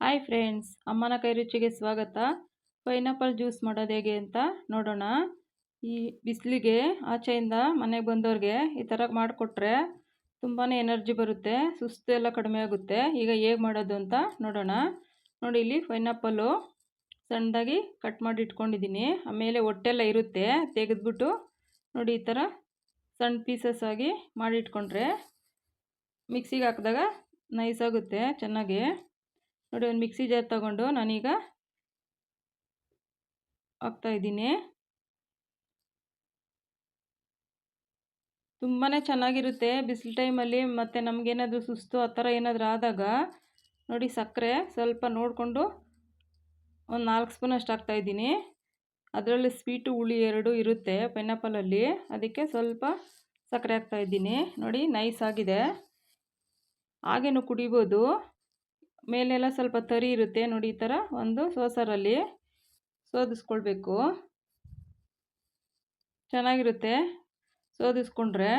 Hi friends ಅಮ್ಮನ ಕೈ ರುಚಿಗೆ ಸ್ವಾಗತ. ಪೈನಾಪಲ್ ಜ್ಯೂಸ್ ಮಾಡೋದು ಹೇಗೆ ಅಂತ ನೋಡೋಣ. ಈ ಬಿಸಿಲಿಗೆ ಆಚೆಯಿಂದ ಮನೆಗೆ ಬಂದವ್ರಿಗೆ ಈ ಥರ ಮಾಡಿಕೊಟ್ರೆ ತುಂಬಾ ಎನರ್ಜಿ ಬರುತ್ತೆ, ಸುಸ್ತು ಎಲ್ಲ ಕಡಿಮೆ ಆಗುತ್ತೆ. ಈಗ ಹೇಗೆ ಮಾಡೋದು ಅಂತ ನೋಡೋಣ. ನೋಡಿ ಇಲ್ಲಿ ಪೈನಾಪಲ್ಲು ಸಣ್ಣದಾಗಿ ಕಟ್ ಮಾಡಿ ಇಟ್ಕೊಂಡಿದ್ದೀನಿ. ಆಮೇಲೆ ಹೊಟ್ಟೆಲ್ಲ ಇರುತ್ತೆ, ತೆಗೆದ್ಬಿಟ್ಟು ನೋಡಿ ಈ ಥರ ಸಣ್ಣ ಪೀಸಸ್ ಆಗಿ ಮಾಡಿಟ್ಕೊಂಡ್ರೆ ಮಿಕ್ಸಿಗೆ ಹಾಕಿದಾಗ ನೈಸ್ ಆಗುತ್ತೆ, ಚೆನ್ನಾಗಿ. ನೋಡಿ ಒಂದು ಮಿಕ್ಸಿ ಜಾರ್ ತಗೊಂಡು ನಾನೀಗ ಹಾಕ್ತಾಯಿದ್ದೀನಿ ತುಂಬಾ ಚೆನ್ನಾಗಿರುತ್ತೆ ಬಿಸಿಲು ಟೈಮಲ್ಲಿ ಮತ್ತು ನಮಗೇನಾದರೂ ಸುಸ್ತು ಆ ಥರ ಏನಾದರೂ ಆದಾಗ ನೋಡಿ ಸಕ್ಕರೆ ಸ್ವಲ್ಪ ನೋಡಿಕೊಂಡು ಒಂದು ನಾಲ್ಕು ಸ್ಪೂನ್ ಅಷ್ಟು ಹಾಕ್ತಾಯಿದ್ದೀನಿ ಅದರಲ್ಲಿ ಸ್ವೀಟು, ಹುಳಿ ಎರಡು ಇರುತ್ತೆ ಪೈನಾಪಲಲ್ಲಿ. ಅದಕ್ಕೆ ಸ್ವಲ್ಪ ಸಕ್ಕರೆ ಹಾಕ್ತಾಯಿದ್ದೀನಿ ನೋಡಿ ನೈಸ್ ಆಗಿದೆ ಹಾಗೇನು ಕುಡಿಬೋದು. ಮೇಲೆಲ್ಲ ಸ್ವಲ್ಪ ತರಿ ಇರುತ್ತೆ ನೋಡಿ ಈ ಥರ ಒಂದು ಸೋಸರಲ್ಲಿ ಸೋದಿಸ್ಕೊಳ್ಬೇಕು. ಚೆನ್ನಾಗಿರುತ್ತೆ ಸೋದಿಸ್ಕೊಂಡ್ರೆ.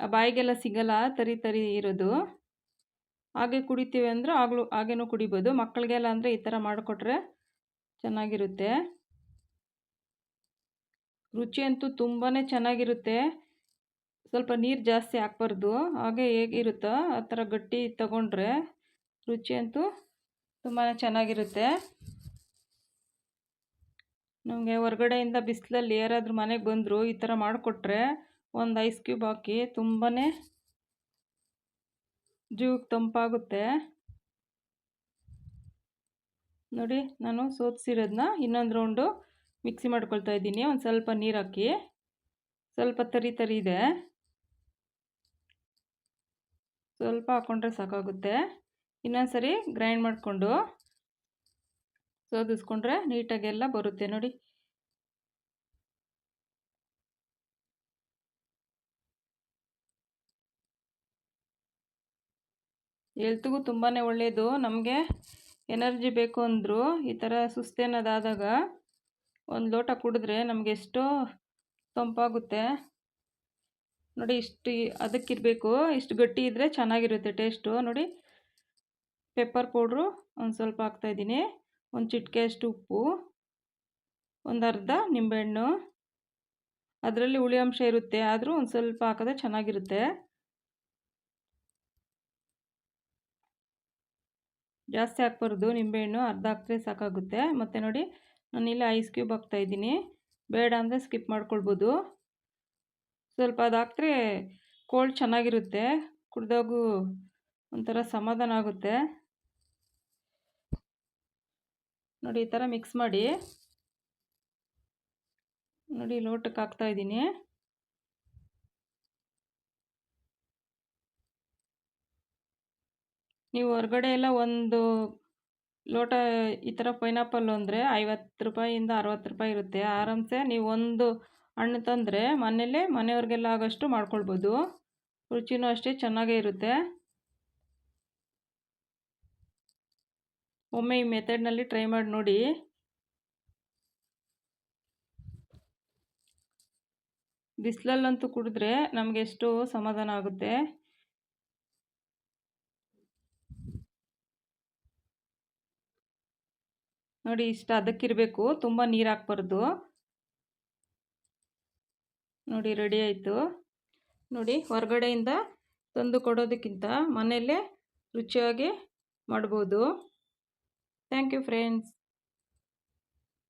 ಬಾಯಿಗೆಲ್ಲ ಸಿಗಲ್ಲ ತರಿ ತರಿ ಇರೋದು. ಹಾಗೆ ಕುಡಿತೀವಿ ಅಂದರೆ ಆಗಲೂ ಹಾಗೇನೂ ಕುಡಿಬೋದು. ಮಕ್ಕಳಿಗೆಲ್ಲ ಅಂದರೆ ಈ ಥರ ಮಾಡಿಕೊಟ್ರೆ ಚೆನ್ನಾಗಿರುತ್ತೆ. ರುಚಿ ಅಂತೂ ತುಂಬಾ ಚೆನ್ನಾಗಿರುತ್ತೆ. ಸ್ವಲ್ಪ ನೀರು ಜಾಸ್ತಿ ಹಾಕ್ಬಾರ್ದು. ಹಾಗೆ ಹೇಗಿರುತ್ತೋ ಆ ಥರ ಗಟ್ಟಿ ತಗೊಂಡ್ರೆ ರುಚಿ ಅಂತೂ ತುಂಬಾ ಚೆನ್ನಾಗಿರುತ್ತೆ. ನಮಗೆ ಹೊರಗಡೆಯಿಂದ ಬಿಸಿಲಲ್ಲಿ ಯಾರಾದರೂ ಮನೆಗೆ ಬಂದರು ಈ ಥರ ಮಾಡಿಕೊಟ್ರೆ ಒಂದು ಐಸ್ ಕ್ಯೂಬ್ ಹಾಕಿ ತುಂಬಾ ಜೀವಕ್ಕೆ ತಂಪಾಗುತ್ತೆ. ನೋಡಿ, ನಾನು ಸೋದಿಸಿರೋದನ್ನ ಇನ್ನೊಂದು ರೌಂಡು ಮಿಕ್ಸಿ ಮಾಡ್ಕೊಳ್ತಾ ಇದ್ದೀನಿ. ಒಂದು ಸ್ವಲ್ಪ ನೀರು ಹಾಕಿ, ಸ್ವಲ್ಪ ತರಿ ತರಿ ಇದೆ. ಸ್ವಲ್ಪ ಹಾಕ್ಕೊಂಡ್ರೆ ಸಾಕಾಗುತ್ತೆ. ಇನ್ನೊಂದು ಸರಿ ಗ್ರೈಂಡ್ ಮಾಡಿಕೊಂಡು ಸೋದಿಸ್ಕೊಂಡ್ರೆ ನೀಟಾಗೆಲ್ಲ ಬರುತ್ತೆ ನೋಡಿ. ಎಲ್ತಿಗೂ ತುಂಬಾ ಒಳ್ಳೆಯದು ನಮಗೆ ಎನರ್ಜಿ ಬೇಕು ಅಂದರೂ ಈ ಥರ ಸುಸ್ತೇನದಾದಾಗ ಒಂದು ಲೋಟ ಕುಡಿದ್ರೆ ನಮಗೆ ಎಷ್ಟೋ ತಂಪಾಗುತ್ತೆ. ನೋಡಿ ಇಷ್ಟು ಅದಕ್ಕಿರಬೇಕು, ಇಷ್ಟು ಗಟ್ಟಿ ಇದ್ದರೆ ಚೆನ್ನಾಗಿರುತ್ತೆ ಟೇಸ್ಟು. ನೋಡಿ ಪೆಪ್ಪರ್ ಪೌಡ್ರು ಒಂದು ಸ್ವಲ್ಪ ಹಾಕ್ತಾಯಿದ್ದೀನಿ ಒಂದು ಚಿಟಿಕೆಯಷ್ಟು ಉಪ್ಪು. ಒಂದು ಅರ್ಧ ನಿಂಬೆಹಣ್ಣು. ಅದರಲ್ಲಿ ಹುಳಿ ಅಂಶ ಇರುತ್ತೆ. ಆದರೂ ಒಂದು ಸ್ವಲ್ಪ ಹಾಕಿದ್ರೆ ಚೆನ್ನಾಗಿರುತ್ತೆ. ಜಾಸ್ತಿ ಹಾಕ್ಬಾರ್ದು. ನಿಂಬೆಹಣ್ಣು ಅರ್ಧ ಹಾಕಿದ್ರೆ ಸಾಕಾಗುತ್ತೆ. ಮತ್ತು ನೋಡಿ ನಾನಿಲ್ಲಿ ಐಸ್ ಕ್ಯೂಬ್ ಹಾಕ್ತಾಯಿದ್ದೀನಿ ಬೇಡ ಅಂದರೆ ಸ್ಕಿಪ್ ಮಾಡ್ಕೊಳ್ಬೋದು. ಸ್ವಲ್ಪ ಅದು ಹಾಕಿದ್ರೆ ಕೋಲ್ಡ್ ಚೆನ್ನಾಗಿರುತ್ತೆ. ಕುಡ್ದಾಗೂ ಒಂಥರ ಸಮಾಧಾನ ಆಗುತ್ತೆ. ನೋಡಿ, ಈ ಥರ ಮಿಕ್ಸ್ ಮಾಡಿ. ನೋಡಿ ಲೋಟಕ್ಕೆ ಹಾಕ್ತಾಯಿದ್ದೀನಿ ನೀವು ಹೊರಗಡೆ ಎಲ್ಲ ಒಂದು ಲೋಟ, ಈ ಥರ ಪೈನಾಪಲ್ ಅಂದರೆ ಐವತ್ತು ರೂಪಾಯಿಯಿಂದ ಅರವತ್ತು ರೂಪಾಯಿ ಇರುತ್ತೆ. ಆರಾಮ್ಸೆ ನೀವು ಒಂದು ಹಣ್ಣು ತಂದರೆ ಮನೆಯಲ್ಲೇ ಮನೆಯವ್ರಿಗೆಲ್ಲ ಆಗೋಷ್ಟು ಮಾಡ್ಕೊಳ್ಬೋದು. ರುಚಿನೂ ಅಷ್ಟೇ ಚೆನ್ನಾಗೇ ಇರುತ್ತೆ. ಒಮ್ಮೆ ಈ ಮೆಥಡ್ನಲ್ಲಿ ಟ್ರೈ ಮಾಡಿ ನೋಡಿ. ಬಿಸಿಲಲ್ಲಂತೂ ಕುಡಿದ್ರೆ ನಮಗೆ ಎಷ್ಟು ಸಮಾಧಾನ ಆಗುತ್ತೆ. ನೋಡಿ, ಇಷ್ಟ ಅದಕ್ಕಿರಬೇಕು. ತುಂಬ ನೀರು ಹಾಕ್ಬಾರ್ದು. ನೋಡಿ ರೆಡಿ ಆಯಿತು. ನೋಡಿ, ಹೊರಗಡೆಯಿಂದ ತಂದು ಕೊಡೋದಕ್ಕಿಂತ ಮನೆಯಲ್ಲೇ ರುಚಿಯಾಗಿ ಮಾಡ್ಬೋದು. Thank you, friends.